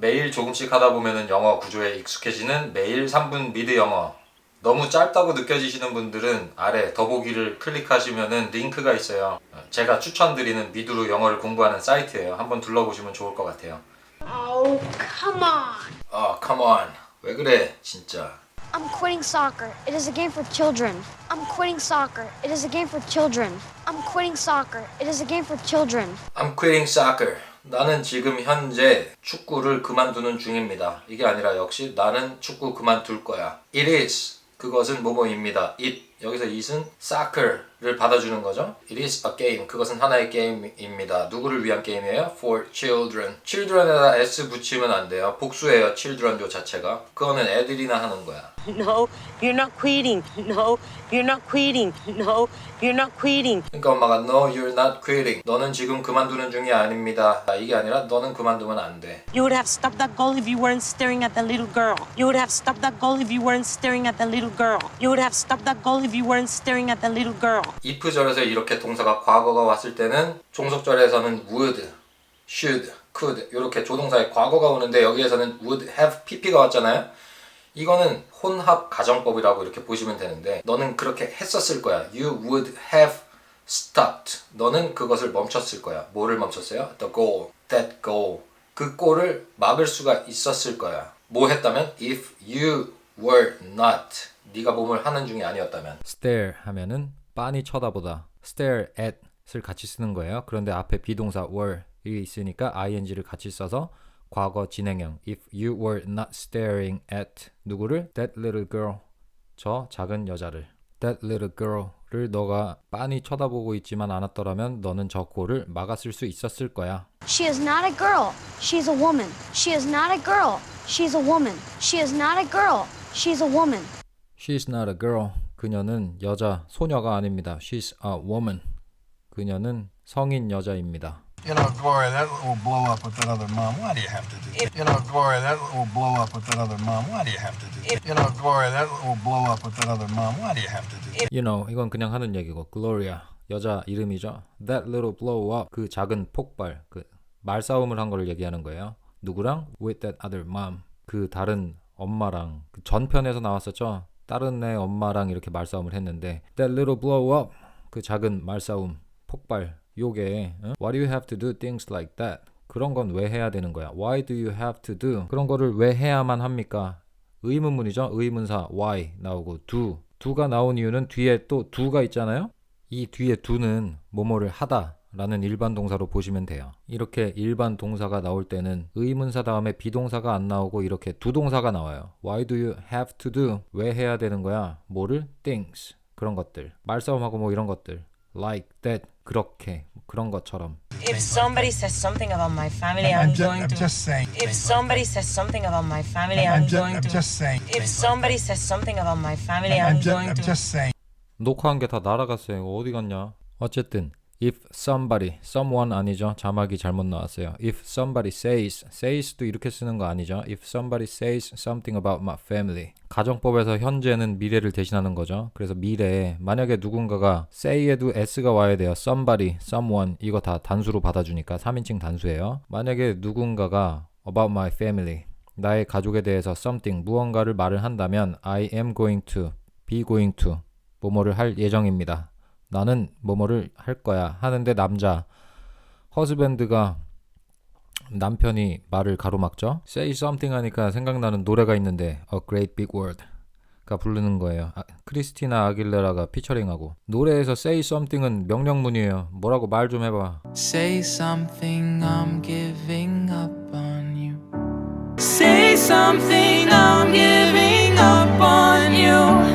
매일 조금씩 하다 보면은 영어 구조에 익숙해지는 매일 3분 미드 영어. 너무 짧다고 느껴지시는 분들은 아래 더보기를 클릭하시면은 링크가 있어요. 제가 추천드리는 미드로 영어를 공부하는 사이트예요. 한번 둘러보시면 좋을 것 같아요. Oh, come on. 아, come on. 왜 그래, 진짜. I'm quitting soccer. It is a game for children. I'm quitting soccer. It is a game for children. I'm quitting soccer. It is a game for children. I'm quitting soccer. 나는 지금 현재 축구를 그만두는 중입니다. 이게 아니라 역시 나는 축구 그만둘 거야. It is. 그것은 뭐뭐입니다. It. 여기서 it은 soccer를 받아주는 거죠. It is a game. 그것은 하나의 게임입니다. 누구를 위한 게임이에요? For children. children에다 s 붙이면 안 돼요. 복수예요. children 요 자체가. 그거는 애들이나 하는 거야. No, you're not quitting. No, you're not quitting. No, you're not quitting. 그러니까 엄마가 No, you're not quitting. 너는 지금 그만두는 중이 아닙니다. 이게 아니라 너는 그만두면 안 돼. You would have stopped that goal if you weren't staring at the little girl. You would have stopped that goal if you weren't staring at the little girl. You would have stopped that goal if you weren't staring at the little girl. if절에서 이렇게 동사가 과거가 왔을 때는 종속절에서는 would, should, could 이렇게 조동사의 과거가 오는데 여기에서는 would have pp가 왔잖아요. 이거는 혼합 가정법이라고 이렇게 보시면 되는데 너는 그렇게 했었을 거야. You would have stopped. 너는 그것을 멈췄을 거야. 뭐를 멈췄어요? The goal, that goal. 그 골을 막을 수가 있었을 거야. 뭐 했다면? If you were not. 네가 몸을 하는 중이 아니었다면. stare 하면은 빤히 쳐다보다. stare at을 같이 쓰는 거예요. 그런데 앞에 비동사 were 이 있으니까 ing를 같이 써서 과거 진행형. If you were not staring at 누구를? That little girl. 저 작은 여자를. That little girl를 너가 빤히 쳐다보고 있지만 않았더라면 너는 저 골을 막았을 수 있었을 거야. She is not a girl. She's a woman. She is not a girl. She's a woman. She is not a girl. She's a woman. She's not a girl. 그녀는 여자, 소녀가 아닙니다. She's a woman. 그녀는 성인 여자입니다. You know, Gloria, that will blow up with that other mom. Why do you have to do that? You know, Gloria, that will blow up with that other mom. Why do you have to do that? You know, Gloria, that will blow up with that other mom. Why do you have to do that? You know, 이건 그냥 하는 얘기고. Gloria, 여자 이름이죠. That little blow up, 그 작은 폭발, 그 말싸움을 한 거를 얘기하는 거예요. 누구랑? With that other mom. 그 다른 엄마랑 그 전편에서 나왔었죠. 다른 애 엄마랑 이렇게 말싸움을 했는데 That little blow up, 그 작은 말싸움, 폭발. 요게 어? Why do you have to do things like that? 그런 건 왜 해야 되는 거야? Why do you have to do? 그런 거를 왜 해야만 합니까? 의문문이죠. 의문사 why 나오고 do. do가 나온 이유는 뒤에 또 do가 있잖아요. 이 뒤에 do는 뭐뭐를 하다 라는 일반 동사로 보시면 돼요. 이렇게 일반 동사가 나올 때는 의문사 다음에 비동사가 안 나오고 이렇게 두 동사가 나와요. Why do you have to do? 왜 해야 되는 거야? 뭐를? things. 그런 것들. 말싸움하고 뭐 이런 것들. like that. 그렇게. 그런 것처럼. If somebody says something about my family, I'm I'm ju- going I'm to. just saying. If somebody says something about my family, I'm, I'm ju- going I'm to. just saying. If somebody says something about my family, I'm, I'm ju- going I'm to. just saying. 녹화한 게 다 날아갔어요. 어디 갔냐? 어쨌든 if somebody, someone 아니죠. 자막이 잘못 나왔어요. If somebody says, says도 이렇게 쓰는 거 아니죠. If somebody says something about my family. 가정법에서 현재는 미래를 대신하는 거죠. 그래서 미래에 만약에 누군가가 say에도 s가 와야 돼요. somebody, someone 이거 다 단수로 받아주니까 3인칭 단수예요. 만약에 누군가가 about my family 나의 가족에 대해서 something 무언가를 말을 한다면 I am going to, be going to 뭐뭐를 할 예정입니다. 나는 뭐뭐를 할 거야 하는데 남자 허즈밴드가 남편이 말을 가로막죠. Say something 하니까 생각나는 노래가 있는데 A Great Big World가 부르는 거예요. 아, 크리스티나 아길레라가 피처링하고 노래에서 Say something은 명령문이에요. 뭐라고 말 좀 해봐. Say something, I'm giving up on you. Say something,